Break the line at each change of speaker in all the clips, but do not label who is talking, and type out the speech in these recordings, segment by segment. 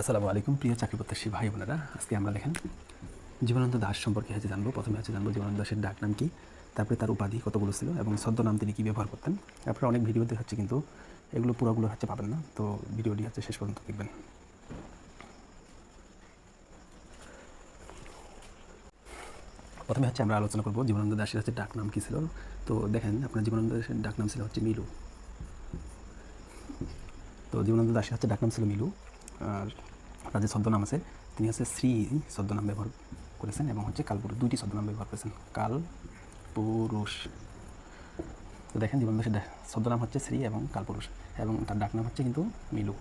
আসসালামু আলাইকুম, প্রিয় চাকরি প্রত্যাশী ভাই বোনেরা। আজকে আমরা দেখেন, জীবনানন্দ দাস সম্পর্কে হচ্ছে জানব। প্রথমে হচ্ছে জানব জীবনানন্দ দাসের ডাক নাম কি, তারপরে তার উপাধি কতগুলো ছিল এবং ছদ্মনাম তিনি কী ব্যবহার করতেন। তারপরে অনেক ভিডিওতে হচ্ছে কিন্তু এগুলো পুরোগুলো হচ্ছে পাবেন না, তো ভিডিওটি হচ্ছে শেষ পর্যন্ত দেখবেন। প্রথমে হচ্ছে আমরা আলোচনা করব জীবনানন্দ দাসের হচ্ছে ডাক নাম কী ছিল। তো দেখেন, আপনার জীবনানন্দ দাসের ডাক নাম ছিল হচ্ছে মিলু। তো জীবনানন্দ দাসের হচ্ছে ডাক নাম ছিল মিলু। যে ছদ্মনাম আছে। তিনি হচ্ছে শ্রী ছদ্মনাম ব্যবহার করেছেন এবং হচ্ছে কালপুরুষ, দুইটি ছদ্মনাম ব্যবহার করেছেন। কাল পুরুষ তো দেখেন জীবন দাসের ছদ্মনাম হচ্ছে শ্রী এবং কালপুরুষ এবং তার ডাকনাম হচ্ছে কিন্তু মিলু।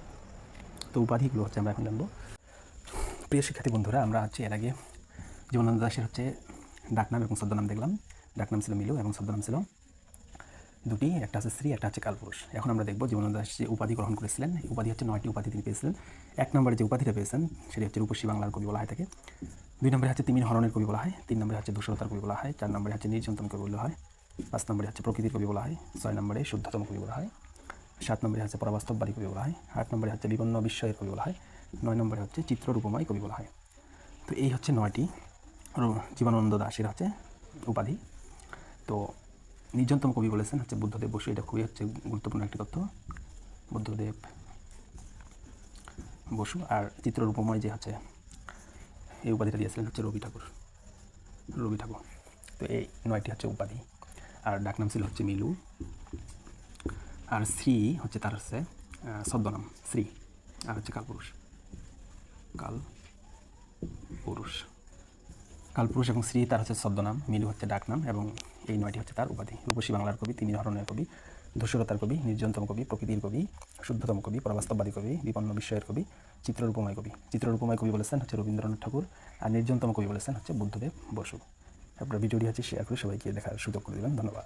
তো উপাধিগুলো হচ্ছে আমরা এখন জানব। প্রিয় শিক্ষার্থী বন্ধুরা, আমরা হচ্ছে এর আগে জীবনানন্দ দাসের হচ্ছে ডাকনাম এবং ছদ্মনাম দেখলাম। ডাকনাম ছিল মিলু এবং ছদ্মনাম ছিল দুটি, একটা হচ্ছে স্ত্রী, একটা হচ্ছে কালপুরুষ। এখন আমরা দেখব জীবনানন্দ দাস যে উপাধি গ্রহণ করেছিলেন, এই উপাধি হচ্ছে নয়টি উপাধি তিনি পেয়েছিলেন। এক নম্বরে যে উপাধিটা পেয়েছেন, সেটি হচ্ছে রূপসী বাংলার কবি বলা হয় থাকে দুই নম্বরে হচ্ছে তিমির হরণের কবি বলা হয়, তিন নম্বরে হচ্ছে দুশরতার কবি বলা হয়, চার নম্বরে হচ্ছে নির্জন্তম কবি বলা হয়, পাঁচ নম্বরে হচ্ছে প্রকৃতির কবি বলা হয়, ছয় নম্বরে শুদ্ধতম কবি বলা হয়, সাত নম্বরে হচ্ছে পরাবাস্তববাদী কবি বলা হয়, আট নম্বরে হচ্ছে বিপন্ন বিস্ময়ের কবি বলা হয়, নয় নম্বরে হচ্ছে চিত্ররূপময় কবি বলা হয়। তো এই হচ্ছে নয়টি জীবনানন্দ দাসের হচ্ছে উপাধি। তো নির্জনতম কবি বলেছেন, হচ্ছে বুদ্ধদেব বসু। এটা খুবই হচ্ছে গুরুত্বপূর্ণ একটি তথ্য বুদ্ধদেব বসু। আর চিত্ররূপময় যে হচ্ছে এই উপাধিটা দিয়েছিলেন হচ্ছে রবি ঠাকুর রবি ঠাকুর। তো এই নয়টি হচ্ছে উপাধি। আর ডাকনাম ছিল হচ্ছে মিলু। আর শ্রী হচ্ছে তার হচ্ছে ছদ্মনাম, শ্রী। আর হচ্ছে কালপুরুষ। কাল পুরুষ কালপুরুষ এবং শ্রী তার হচ্ছে ছদ্মনাম, মিলু হচ্ছে ডাকনাম এবং এই নয়টি হচ্ছে তার উপাধি। রূপসী বাংলার কবি, তিনি ধরনের কবি, ধূসরতার কবি, নির্জনতম কবি, প্রকৃতির কবি, শুদ্ধতম কবি, পরবাস্তববাদী কবি, বিপন্ন বিস্ময়ের কবি, চিত্ররূপময় কবি। চিত্ররূপময় কবি বলেছেন হচ্ছে রবীন্দ্রনাথ ঠাকুর আর নির্জনতম কবি বলেছেন হচ্ছে বুদ্ধদেব বসু। আপনার ভিডিওটি হচ্ছে শেয়ার করে সবাইকে দেখার সুযোগ করে দেবেন। ধন্যবাদ।